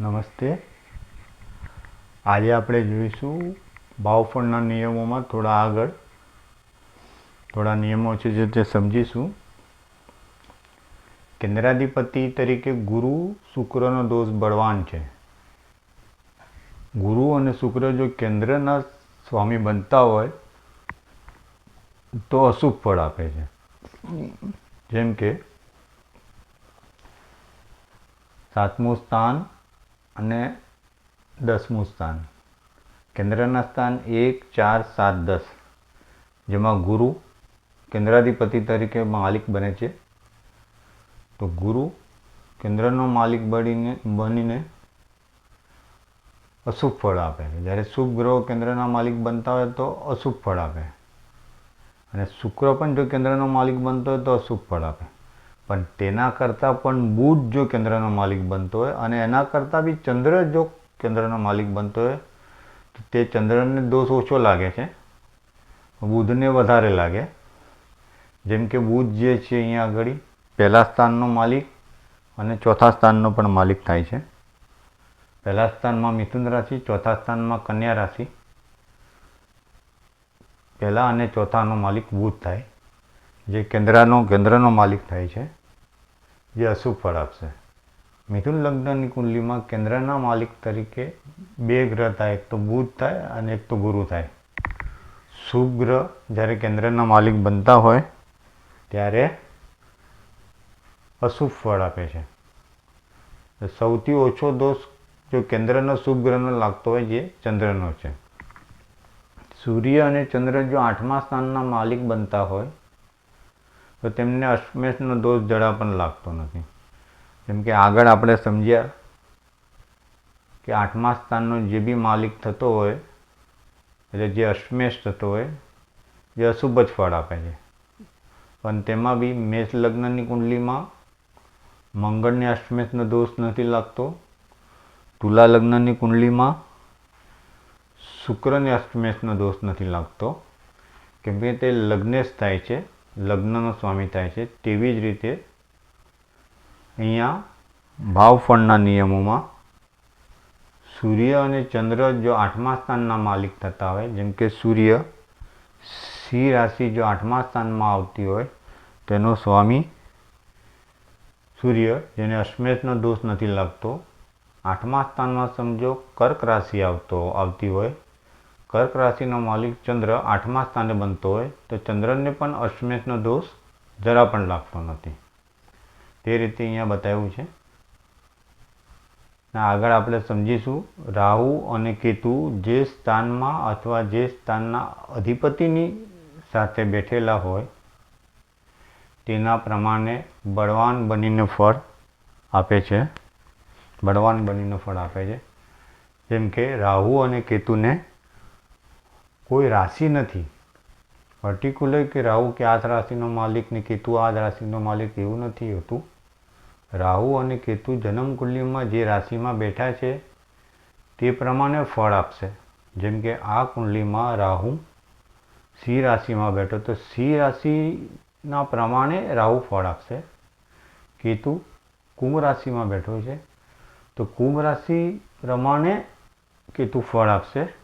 નમસ્તે. આજે આપણે જોઈશું ભાવફળના નિયમોમાં થોડા આગળ. થોડા નિયમો છે જે તે સમજીશું. કેન્દ્રાધિપતિ તરીકે ગુરુ શુક્રનો દોષ બળવાન છે. ગુરુ અને શુક્ર જો કેન્દ્રના સ્વામી બનતા હોય, તો અશુભ ફળ આપે છે. જેમ કે સાતમું સ્થાન અને દસમું સ્થાન. કેન્દ્રના સ્થાન એક, ચાર, સાત, દસ, જેમાં ગુરુ કેન્દ્રાધિપતિ તરીકે માલિક બને છે. તો ગુરુ કેન્દ્રનો માલિક બનીને બનીને અશુભ ફળ આપે છે. જ્યારે શુભ ગ્રહો કેન્દ્રના માલિક બનતા હોય તો અશુભ ફળ આપે. અને શુક્ર પણ જો કેન્દ્રનો માલિક બનતો હોય તો અશુભ ફળ આપે. પણ તેના કરતાં પણ બુધ જો કેન્દ્રનો માલિક બનતો હોય અને એના કરતાં બી ચંદ્ર જો કેન્દ્રનો માલિક બનતો હોય, તો તે ચંદ્રને દોષ ઓછો લાગે છે. બુધને વધારે લાગે. જેમ કે બુધ જે છે અહીંયા આગળ, પહેલા સ્થાનનો માલિક અને ચોથા સ્થાનનો પણ માલિક થાય છે. પહેલા સ્થાનમાં મિથુન રાશિ, ચોથા સ્થાનમાં કન્યા રાશિ. પહેલા અને ચોથાનો માલિક બુધ થાય. જે કેન્દ્રનો કેન્દ્રનો માલિક થાય છે. જે અશુભ ફળ આપશે? મિથુન લગ્નની કુંડલીમાં કેન્દ્રના માલિક તરીકે બે ગ્રહ થાય, એક તો બુધ થાય અને એક તો ગુરુ થાય. શુભ ગ્રહ જ્યારે કેન્દ્રના માલિક બનતા હોય, ત્યારે અશુભ ફળ આપે છે. સૌથી ઓછો દોષ જો કેન્દ્રનો શુભ ગ્રહનો લાગતો હોય, જે ચંદ્રનો છે. સૂર્ય અને ચંદ્ર જો આઠમા સ્થાનના માલિક બનતા હોય તો તેમને અશ્મેશનો દોષ જરા પણ લાગતો નથી. જેમ કે આગળ આપણે સમજ્યા કે આઠમા સ્થાનનો જે બી માલિક થતો હોય, એટલે જે અશ્મેશ થતો હોય જે અશુભ જ ફળ આપે છે. પણ તેમાં બી મેષ લગ્નની કુંડલીમાં મંગળને અશ્મેશનો દોષ નથી લાગતો, તુલા લગ્નની કુંડલીમાં શુક્રને અષ્ટમેશનો દોષ નથી લાગતો. કેમ કે તે લગ્નેશ થાય છે. લગ્નનો સ્વામી થાય છે. તેવી જ રીતે અહીંયા ભાવફળના નિયમોમાં સૂર્ય અને ચંદ્ર જો આઠમા સ્થાનના માલિક થતા હોય, જેમ કે સૂર્ય સિંહ રાશિ જો આઠમા સ્થાનમાં આવતી હોય, તેનો સ્વામી સૂર્ય, જેને અશ્મેશનો દોષ નથી લાગતો, આઠમા સ્થાનમાં સમજો કર્ક રાશિ આવતો, આવતી હોય કર્ક રાશિનો માલિક ચંદ્ર આઠમા સ્થાને બનતો હોય તો ચંદ્રને પણ અશ્મેષનો દોષ જરા પણ લાગતો નથી. તે રીતે અહીંયા બતાવ્યું છે. આગળ આપણે સમજીશું. રાહુ અને કેતુ જે સ્થાનમાં અથવા જે સ્થાનના અધિપતિની સાથે બેઠેલા હોય, તેના પ્રમાણે બળવાન બનીને ફળ આપે છે. બળવાન બનીને ફળ આપે છે. જેમ કે રાહુ અને કેતુને કોઈ રાશિ નથી. પર્ટિક્યુલર કે રાહુ કે આ રાશિનો માલિક ને કેતુ આ રાશિનો માલિક એવું નથી હોતું. રાહુ અને કેતુ જન્મ કુંડલીમાં જે રાશિમાં બેઠા છે, તે પ્રમાણે ફળ આપશે. જેમ કે આ કુંડલીમાં રાહુ સિંહ રાશિમાં બેઠો, તો સિંહ રાશિના પ્રમાણે રાહુ ફળ આપશે. કેતુ કુંભ રાશિમાં બેઠો છે, તો કુંભ રાશિ પ્રમાણે કેતુ ફળ આપશે.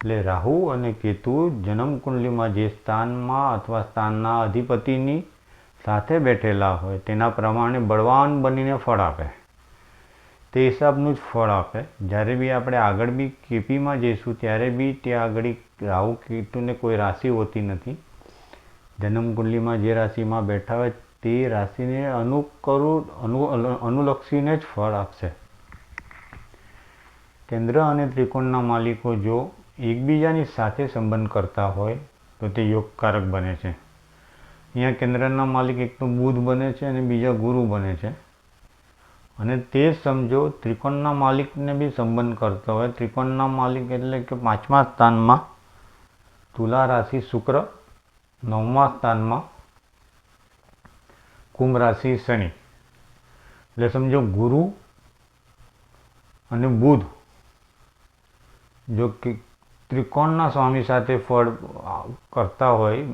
એટલે રાહુ અને કેતુ જન્મકુંડલીમાં જે સ્થાનમાં અથવા સ્થાનના અધિપતિની સાથે બેઠેલા હોય, તેના પ્રમાણે બળવાન બનીને ફળ આપે. તે હિસાબનું જ ફળ આપે. જ્યારે બી આપણે આગળ બી કેપીમાં જઈશું, ત્યારે બી ત્યાં આગળ રાહુ, કેતુને કોઈ રાશિ હોતી નથી. જન્મકુંડલીમાં જે રાશિમાં બેઠા હોય, તે રાશિને અનુકરું, અનુ, અનુલક્ષીને જ ફળ આપશે. કેન્દ્ર અને ત્રિકોણના માલિકો જો એકબીજાની સાથે સંબંધ કરતા હોય તો તે યોગકારક બને છે. અહીંયા કેન્દ્રના માલિક એક તો બુધ બને છે અને બીજા ગુરુ બને છે. અને તે સમજો ત્રિકોણના માલિકને બી સંબંધ કરતો હોય. ત્રિકોણના માલિક એટલે કે પાંચમા સ્થાનમાં તુલા રાશિ શુક્ર, નવમા સ્થાનમાં કુંભ રાશિ શનિ. એટલે સમજો ગુરુ અને બુધ. જો ત્રિકોણના સ્વામી સાથે ફળ કરતા હોય,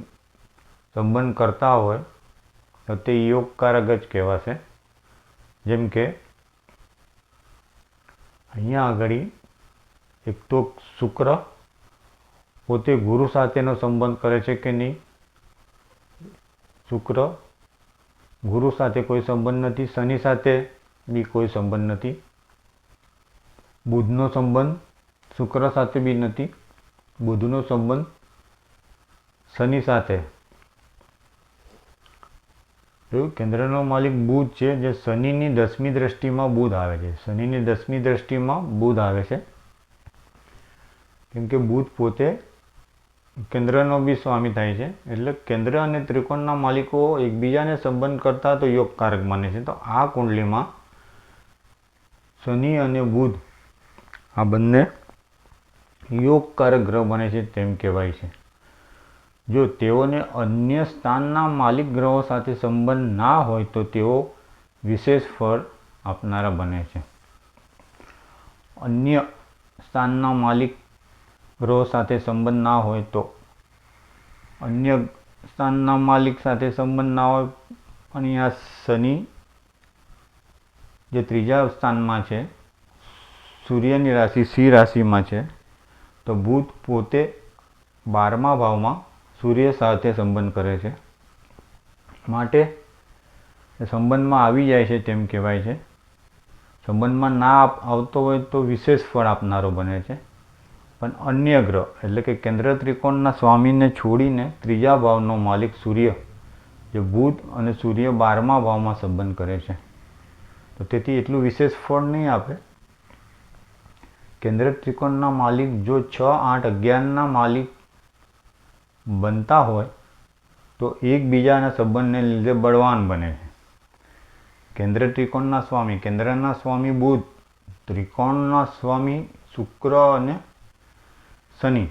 સંબંધ કરતા હોય, તો તે યોગકારક જ કહેવાશે. જેમ કે, અહીંયા આગળ એક તો શુક્ર પોતે ગુરુ સાથેનો સંબંધ કરે છે કે નહીં? શુક્ર ગુરુ સાથે કોઈ સંબંધ નથી, શનિ સાથે બી કોઈ સંબંધ નથી. બુધનો સંબંધ શુક્ર સાથે બી નથી. બુધનો સંબંધ શનિ સાથે. કેન્દ્રનો માલિક બુધ છે, જે શનિની દસમી દ્રષ્ટિમાં બુધ આવે છે. શનિની દસમી દ્રષ્ટિમાં બુધ આવે છે. કેમ કે બુધ પોતે કેન્દ્રનો બી સ્વામી થાય છે. એટલે કેન્દ્ર અને ત્રિકોણના માલિકો એકબીજાને સંબંધ કરતા તો યોગકારક માને છે. તો આ કુંડલીમાં શનિ અને બુધ આ બંને યોગકારક ગ્રહ બને છે તેમ કહેવાય છે. જો તેઓને અન્ય સ્થાનના માલિક ગ્રહો સાથે સંબંધ ના હોય તો તેઓ વિશેષ ફળ આપનારા બને છે. અન્ય સ્થાનના માલિક ગ્રહો સાથે સંબંધ ના હોય તો અન્ય સ્થાનના માલિક સાથે સંબંધ ના હોય અને આ શનિ જે ત્રીજા સ્થાનમાં છે, સૂર્યની રાશિ, સિંહ રાશિમાં છે તો બુધ પોતે બારમા ભાવમાં સૂર્ય સાથે સંબંધ કરે છે. માટે સંબંધમાં આવી જાય છે તેમ કહેવાય છે. સંબંધમાં ના આવતો હોય તો વિશેષ ફળ આપનારો બને છે. પણ અન્ય ગ્રહ, એટલે કે કેન્દ્ર ત્રિકોણના સ્વામીને છોડીને ત્રીજા ભાવનો માલિક સૂર્ય, જે બુધ અને સૂર્ય બારમા ભાવમાં સંબંધ કરે છે. તો તેથી એટલું વિશેષ ફળ નહીં આપે. કેન્દ્ર ત્રિકોણના માલિક જો છ આઠ અગિયારના માલિક બનતા હોય, તો એકબીજાના સંબંધને લીધે બળવાન બને છે. કેન્દ્ર ત્રિકોણના સ્વામી, કેન્દ્રના સ્વામી બુધ, ત્રિકોણના સ્વામી શુક્ર અને શનિ.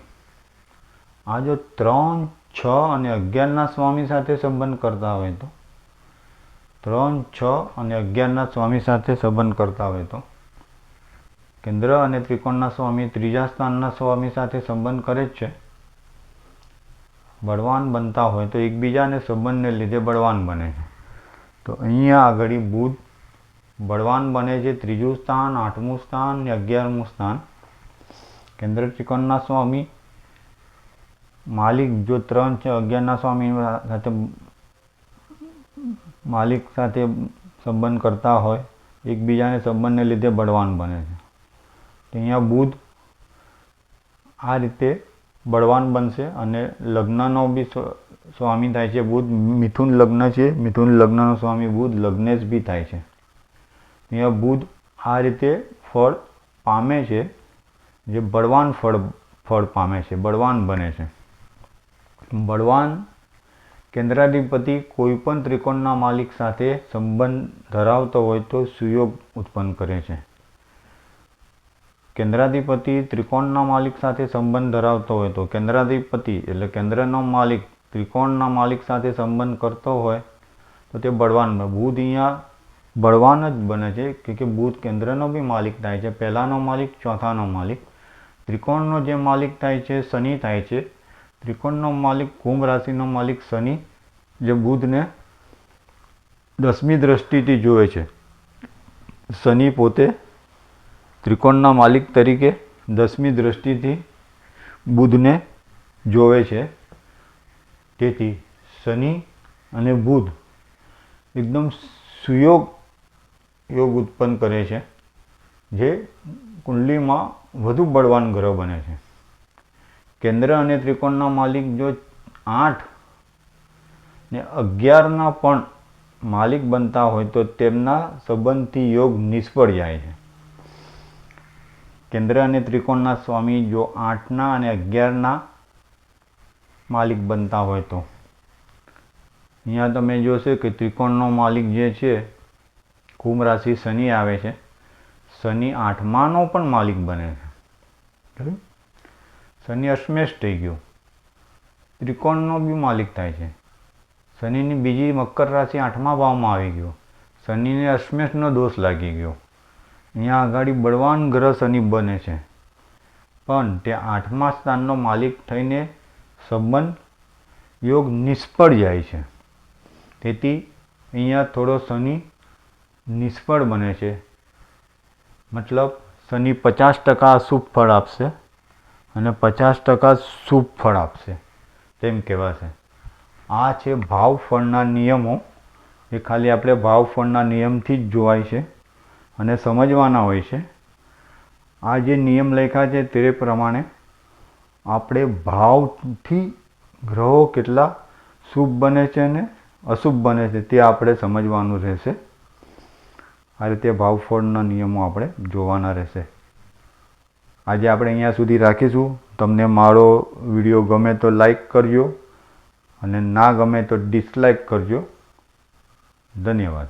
આ જો ત્રણ, છ અને અગિયારના સ્વામી સાથે સંબંધ કરતા હોય તો, ત્રણ, છ અને અગિયારના સ્વામી સાથે સંબંધ કરતા હોય તો કેન્દ્ર અને ત્રિકોણના સ્વામી ત્રીજા સ્થાનના સ્વામી સાથે સંબંધ કરે જ છે. બળવાન બનતા હોય તો એકબીજાને સંબંધને લીધે બળવાન બને છે. તો અહીંયા આગળ બુધ બળવાન બને છે ત્રીજું સ્થાન, આઠમું સ્થાન ને અગિયારમું સ્થાન. કેન્દ્ર ત્રિકોણના સ્વામી માલિક જો ત્રણ છે, અગિયારના સ્વામી સાથે માલિક સાથે સંબંધ કરતા હોય, એકબીજાને સંબંધને લીધે બળવાન બને છે. અહીંયા બુધ આ રીતે બળવાન બનશે અને લગ્નનો બી સ્વામી થાય છે બુધ, મિથુન લગ્ન છે, મિથુન લગ્નનો સ્વામી બુધ, લગ્નેશ બી થાય છે. અહીંયા બુધ આ રીતે ફળ પામે છે, જે બળવાન ફળ ફળ પામે છે, બળવાન બને છે. બળવાન કેન્દ્રાધિપતિ કોઈપણ ત્રિકોણના માલિક સાથે સંબંધ ધરાવતો હોય તો સુયોગ ઉત્પન્ન કરે છે. કેન્દ્રાધિપતિ ત્રિકોણના માલિક સાથે સંબંધ ધરાવતો હોય તો કેન્દ્રાધિપતિ એટલે કેન્દ્રનો માલિક ત્રિકોણના માલિક સાથે સંબંધ કરતો હોય તો તે બળવાન બુધ અહીંયા બળવાન જ બને છે કે કે બુધ કેન્દ્રનો બી માલિક થાય છે, પહેલાંનો માલિક, ચોથાનો માલિક. ત્રિકોણનો જે માલિક થાય છે, શનિ થાય છે. ત્રિકોણનો માલિક, કુંભ રાશિનો માલિક, શનિ જે બુધને દસમી દ્રષ્ટિથી જોવે છે. શનિ પોતે ત્રિકોણના માલિક તરીકે દસમી દ્રષ્ટિથી બુધને જોવે છે. તેથી શનિ અને બુધ એકદમ સુયોગ, યોગ ઉત્પન્ન કરે છે, જે કુંડલીમાં વધુ બળવાન ગ્રહ બને છે. કેન્દ્ર અને ત્રિકોણના માલિક જો આઠ ને અગિયારના પણ માલિક બનતા હોય તો તેમના સંબંધથી યોગ નિષ્ફળ જાય છે. કેન્દ્ર અને ત્રિકોણના સ્વામી જો આઠના અને અગિયારના માલિક બનતા હોય તો. અહીંયા તમે જોશો કે ત્રિકોણનો માલિક જે છે, કુંભ રાશિ શનિ આવે છે. શનિ આઠમાનો પણ માલિક બને છે. શનિ અશ્મેશ થઈ ગયો. ત્રિકોણનો બી માલિક થાય છે. શનિની બીજી મકર રાશિ આઠમા ભાવમાં આવી ગયો. શનિને અશ્મેશનો દોષ લાગી ગયો. અહીંયા આગળ બળવાન ગ્રહ શનિ બને છે. પણ તે આઠમા સ્થાનનો માલિક થઈને સંબંધ યોગ નિષ્ફળ જાય છે. તેથી અહીંયા થોડો શનિ નિષ્ફળ બને છે. મતલબ શનિ પચાસ ટકા અશુભ ફળ આપશે અને પચાસ ટકા શુભ ફળ આપશે. તેમ કહેવાશે. આ છે ભાવફળના નિયમો. એ ખાલી આપણે ભાવફળના નિયમથી જ જોવાય છે. અને સમજવાના હોય છે. આ જે નિયમ લખ્યા છે તે પ્રમાણે આપણે ભાવથી ગ્રહો કેટલા શુભ બને છે અને અશુભ બને છે તે આપણે સમજવાનું રહેશે. આ રીતે ભાવફળના નિયમો આપણે જોવાના રહેશે. આજે આપણે અહીંયા સુધી રાખીશું. તમને મારો વીડિયો ગમે તો લાઈક કરજો અને ના ગમે તો ડિસલાઈક કરજો. ધન્યવાદ.